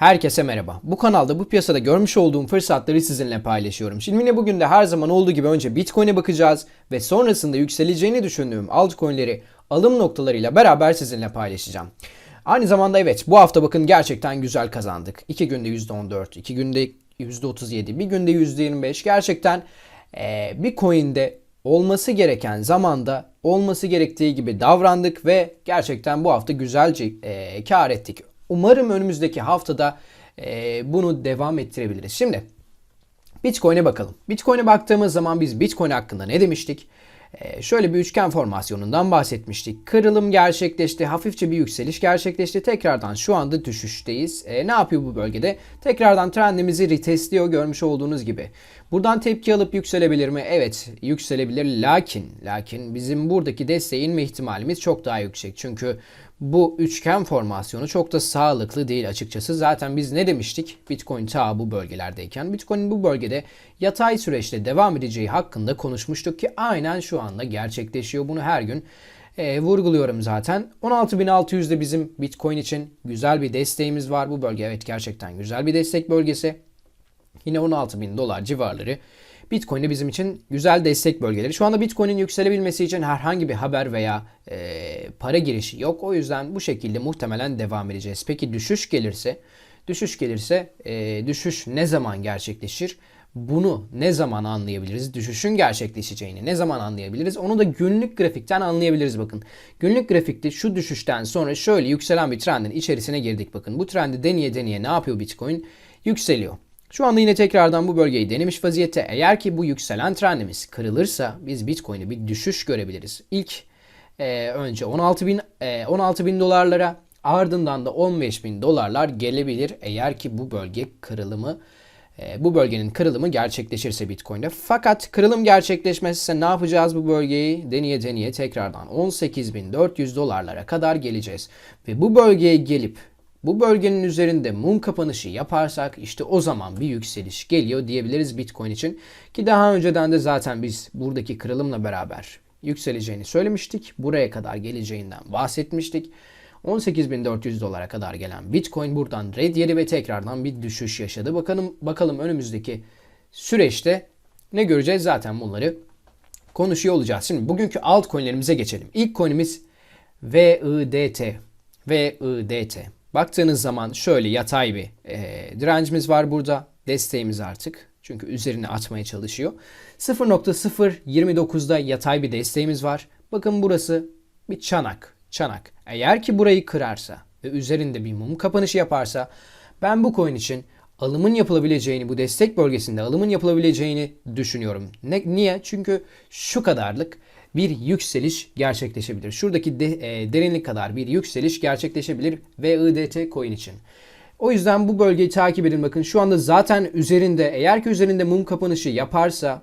Herkese merhaba. Bu kanalda bu piyasada görmüş olduğum fırsatları sizinle paylaşıyorum. Şimdi yine bugün de her zaman olduğu gibi önce Bitcoin'e bakacağız ve sonrasında yükseleceğini düşündüğüm altcoin'leri alım noktalarıyla beraber sizinle paylaşacağım. Aynı zamanda evet bu hafta bakın gerçekten güzel kazandık. 2 günde %14, 2 günde %37, bir günde %25 gerçekten eee, bir coin'de olması gereken zamanda olması gerektiği gibi davrandık ve gerçekten bu hafta güzelce eee kar ettik. Umarım önümüzdeki haftada eee, bunu devam ettirebiliriz. Şimdi Bitcoin'e bakalım. Bitcoin'e baktığımız zaman biz Bitcoin hakkında ne demiştik? Ee, şöyle bir üçgen formasyonundan bahsetmiştik. Kırılım gerçekleşti, hafifçe bir yükseliş gerçekleşti. Tekrardan şu anda düşüşteyiz. Ee, ne yapıyor bu bölgede? Tekrardan trendimizi retestliyor görmüş olduğunuz gibi. Buradan tepki alıp yükselebilir mi? Evet, yükselebilir. Lakin, lakin bizim buradaki desteğe inme ihtimalimiz çok daha yüksek. Çünkü bu üçgen formasyonu çok da sağlıklı değil açıkçası. Zaten biz ne demiştik? Bitcoin ta bu bölgelerdeyken Bitcoin bu bölgede yatay süreçte devam edeceği hakkında konuşmuştuk ki aynen şu anda gerçekleşiyor. Bunu her gün e, vurguluyorum zaten. 16.600'de bizim Bitcoin için güzel bir desteğimiz var. Bu bölge evet gerçekten güzel bir destek bölgesi. Yine 16 bin dolar civarları. Bitcoin'de bizim için güzel destek bölgeleri. Şu anda Bitcoin'in yükselebilmesi için herhangi bir haber veya e, para girişi yok. O yüzden bu şekilde muhtemelen devam edeceğiz. Peki düşüş gelirse? Düşüş gelirse e, düşüş ne zaman gerçekleşir? Bunu ne zaman anlayabiliriz? Düşüşün gerçekleşeceğini ne zaman anlayabiliriz? Onu da günlük grafikten anlayabiliriz bakın. Günlük grafikte şu düşüşten sonra şöyle yükselen bir trendin içerisine girdik bakın. Bu trendi deneye deneye ne yapıyor Bitcoin? Yükseliyor. Şu anda yine tekrardan bu bölgeyi denemiş vaziyette. Eğer ki bu yükselen trendimiz kırılırsa biz Bitcoin'de bir düşüş görebiliriz. İlk e, önce 16 bin, e, 16 bin dolarlara ardından da 15 bin dolarlar gelebilir. Eğer ki bu bölge kırılımı e, bu bölgenin kırılımı gerçekleşirse Bitcoin'de. Fakat kırılım gerçekleşmezse ne yapacağız bu bölgeyi? Deneye deneye tekrardan 18.400 dolarlara kadar geleceğiz. Ve bu bölgeye gelip bu bölgenin üzerinde mum kapanışı yaparsak işte o zaman bir yükseliş geliyor diyebiliriz Bitcoin için. Ki daha önceden de zaten biz buradaki kırılımla beraber yükseleceğini söylemiştik. Buraya kadar geleceğinden bahsetmiştik. 18.400 dolara kadar gelen Bitcoin buradan red yedi ve tekrardan bir düşüş yaşadı. Bakalım bakalım önümüzdeki süreçte ne göreceğiz zaten bunları konuşuyor olacağız. Şimdi bugünkü altcoin'lerimize geçelim. İlk coin'imiz VIDT. VIDT. Baktığınız zaman şöyle yatay bir e, direncimiz var burada. Desteğimiz artık. Çünkü üzerine atmaya çalışıyor. 0.029'da yatay bir desteğimiz var. Bakın burası bir çanak. Çanak. Eğer ki burayı kırarsa ve üzerinde bir mum kapanışı yaparsa ben bu coin için alımın yapılabileceğini bu destek bölgesinde alımın yapılabileceğini düşünüyorum. Ne, niye? Çünkü şu kadarlık bir yükseliş gerçekleşebilir. Şuradaki de, e, derinlik kadar bir yükseliş gerçekleşebilir VIDT coin için. O yüzden bu bölgeyi takip edin. Bakın şu anda zaten üzerinde eğer ki üzerinde mum kapanışı yaparsa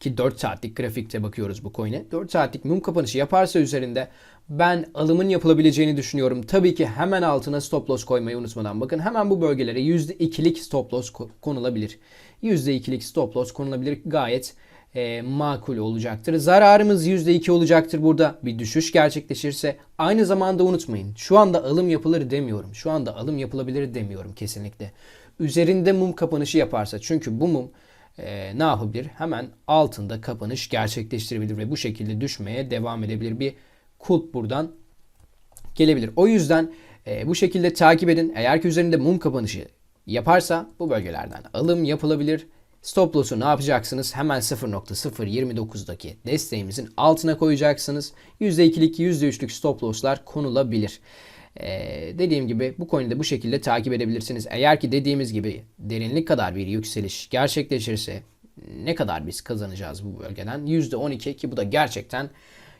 ki 4 saatlik grafikte bakıyoruz bu coin'e. 4 saatlik mum kapanışı yaparsa üzerinde ben alımın yapılabileceğini düşünüyorum. Tabii ki hemen altına stop loss koymayı unutmadan bakın. Hemen bu bölgelere %2'lik stop loss konulabilir. %2'lik stop loss konulabilir. Gayet e, makul olacaktır. Zararımız %2 olacaktır burada bir düşüş gerçekleşirse. Aynı zamanda unutmayın şu anda alım yapılır demiyorum. Şu anda alım yapılabilir demiyorum kesinlikle. Üzerinde mum kapanışı yaparsa çünkü bu mum e, ne yapabilir? Hemen altında kapanış gerçekleştirebilir ve bu şekilde düşmeye devam edebilir. Bir kulp buradan gelebilir. O yüzden e, bu şekilde takip edin. Eğer ki üzerinde mum kapanışı yaparsa bu bölgelerden alım yapılabilir. Stop loss'u ne yapacaksınız? Hemen 0.029'daki desteğimizin altına koyacaksınız. %2'lik %3'lük stop loss'lar konulabilir. Ee, dediğim gibi bu coin'i de bu şekilde takip edebilirsiniz. Eğer ki dediğimiz gibi derinlik kadar bir yükseliş gerçekleşirse ne kadar biz kazanacağız bu bölgeden? %12 ki bu da gerçekten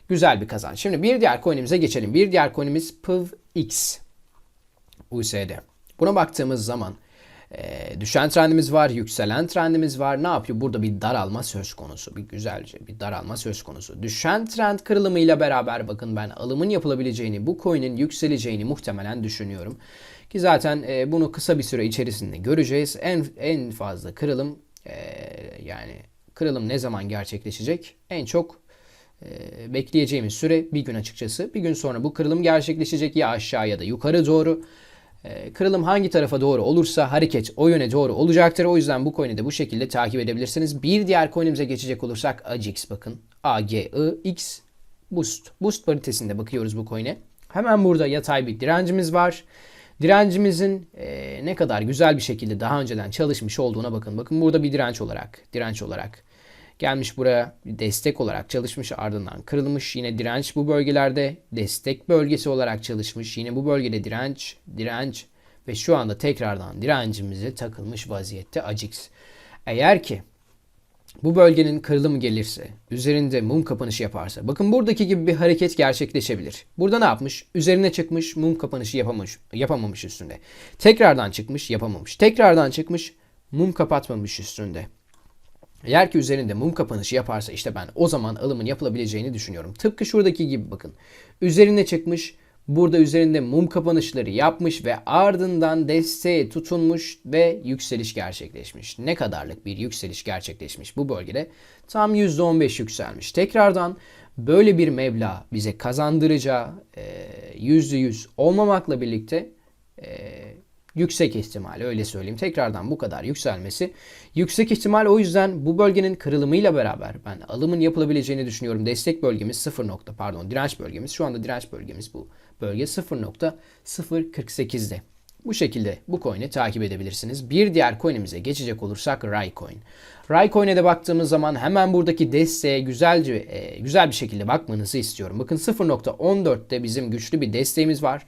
güzel bir kazanç. Şimdi bir diğer coin'imize geçelim. Bir diğer coin'imiz PIVX USD. Buna baktığımız zaman e, düşen trendimiz var, yükselen trendimiz var. Ne yapıyor? Burada bir daralma söz konusu. Bir güzelce bir daralma söz konusu. Düşen trend kırılımıyla beraber bakın ben alımın yapılabileceğini, bu coin'in yükseleceğini muhtemelen düşünüyorum. Ki zaten e, bunu kısa bir süre içerisinde göreceğiz. En en fazla kırılım e, yani kırılım ne zaman gerçekleşecek? En çok e, bekleyeceğimiz süre bir gün açıkçası. Bir gün sonra bu kırılım gerçekleşecek ya aşağı ya da yukarı doğru. E, kırılım hangi tarafa doğru olursa hareket o yöne doğru olacaktır. O yüzden bu coin'i de bu şekilde takip edebilirsiniz. Bir diğer coin'imize geçecek olursak AGX bakın. AGIX Boost. Boost paritesinde bakıyoruz bu coin'e. Hemen burada yatay bir direncimiz var. Direncimizin e, ne kadar güzel bir şekilde daha önceden çalışmış olduğuna bakın. Bakın burada bir direnç olarak, direnç olarak gelmiş buraya destek olarak çalışmış ardından kırılmış. Yine direnç bu bölgelerde destek bölgesi olarak çalışmış. Yine bu bölgede direnç, direnç ve şu anda tekrardan direncimize takılmış vaziyette ACX. Eğer ki bu bölgenin kırılımı gelirse, üzerinde mum kapanışı yaparsa, bakın buradaki gibi bir hareket gerçekleşebilir. Burada ne yapmış? Üzerine çıkmış, mum kapanışı yapamamış, yapamamış üstünde. Tekrardan çıkmış, yapamamış. Tekrardan çıkmış, mum kapatmamış üstünde. Eğer ki üzerinde mum kapanışı yaparsa işte ben o zaman alımın yapılabileceğini düşünüyorum. Tıpkı şuradaki gibi bakın. Üzerine çıkmış, burada üzerinde mum kapanışları yapmış ve ardından desteğe tutunmuş ve yükseliş gerçekleşmiş. Ne kadarlık bir yükseliş gerçekleşmiş bu bölgede? Tam %15 yükselmiş. Tekrardan böyle bir meblağ bize kazandıracağı %100 olmamakla birlikte yüksek ihtimal öyle söyleyeyim. Tekrardan bu kadar yükselmesi yüksek ihtimal o yüzden bu bölgenin kırılımıyla beraber ben alımın yapılabileceğini düşünüyorum. Destek bölgemiz 0 nokta pardon direnç bölgemiz şu anda direnç bölgemiz bu bölge 0.048'de. Bu şekilde bu coin'i takip edebilirsiniz. Bir diğer coin'imize geçecek olursak Raycoin. Raycoin'e de baktığımız zaman hemen buradaki desteğe güzelce e, güzel bir şekilde bakmanızı istiyorum. Bakın 0.14'te bizim güçlü bir desteğimiz var.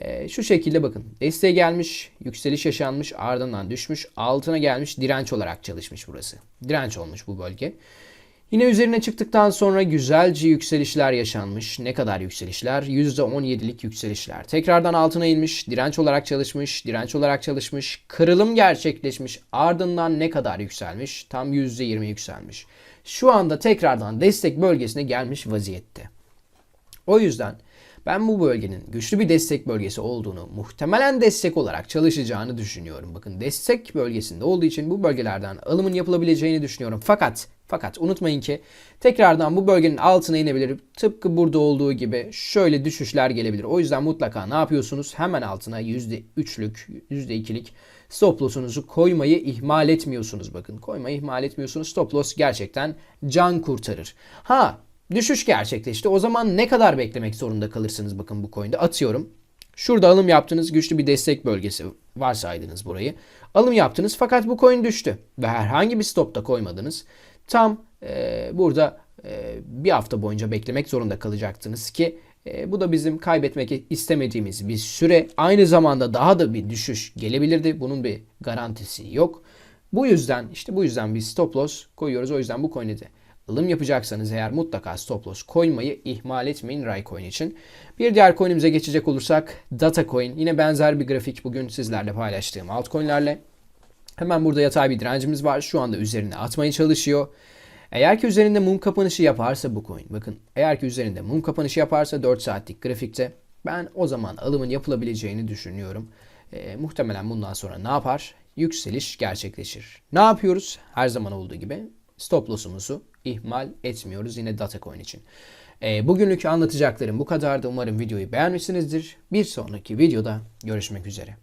Ee, şu şekilde bakın. Desteğe gelmiş, yükseliş yaşanmış, ardından düşmüş, altına gelmiş, direnç olarak çalışmış burası. Direnç olmuş bu bölge. Yine üzerine çıktıktan sonra güzelce yükselişler yaşanmış. Ne kadar yükselişler? %17'lik yükselişler. Tekrardan altına inmiş, direnç olarak çalışmış, direnç olarak çalışmış, kırılım gerçekleşmiş. Ardından ne kadar yükselmiş? Tam %20 yükselmiş. Şu anda tekrardan destek bölgesine gelmiş vaziyette. O yüzden ben bu bölgenin güçlü bir destek bölgesi olduğunu, muhtemelen destek olarak çalışacağını düşünüyorum. Bakın destek bölgesinde olduğu için bu bölgelerden alımın yapılabileceğini düşünüyorum. Fakat fakat unutmayın ki tekrardan bu bölgenin altına inebilir. Tıpkı burada olduğu gibi şöyle düşüşler gelebilir. O yüzden mutlaka ne yapıyorsunuz? Hemen altına %3'lük, %2'lik stop loss'unuzu koymayı ihmal etmiyorsunuz. Bakın koymayı ihmal etmiyorsunuz. Stop loss gerçekten can kurtarır. Ha Düşüş gerçekleşti. O zaman ne kadar beklemek zorunda kalırsınız bakın bu coin'de. Atıyorum. Şurada alım yaptınız. Güçlü bir destek bölgesi varsaydınız burayı. Alım yaptınız fakat bu coin düştü. Ve herhangi bir stop da koymadınız. Tam e, burada e, bir hafta boyunca beklemek zorunda kalacaktınız ki e, bu da bizim kaybetmek istemediğimiz bir süre. Aynı zamanda daha da bir düşüş gelebilirdi. Bunun bir garantisi yok. Bu yüzden işte bu yüzden biz stop loss koyuyoruz. O yüzden bu coin'e de alım yapacaksanız eğer mutlaka stop loss koymayı ihmal etmeyin Raycoin için. Bir diğer coin'imize geçecek olursak Datacoin. Yine benzer bir grafik bugün sizlerle paylaştığım altcoin'lerle. Hemen burada yatay bir direncimiz var. Şu anda üzerine atmaya çalışıyor. Eğer ki üzerinde mum kapanışı yaparsa bu coin, bakın eğer ki üzerinde mum kapanışı yaparsa 4 saatlik grafikte ben o zaman alımın yapılabileceğini düşünüyorum. E, muhtemelen bundan sonra ne yapar? Yükseliş gerçekleşir. Ne yapıyoruz? Her zaman olduğu gibi stop loss'umuzu ihmal etmiyoruz yine Datacoin için. E, bugünlük anlatacaklarım bu kadardı. Umarım videoyu beğenmişsinizdir. Bir sonraki videoda görüşmek üzere.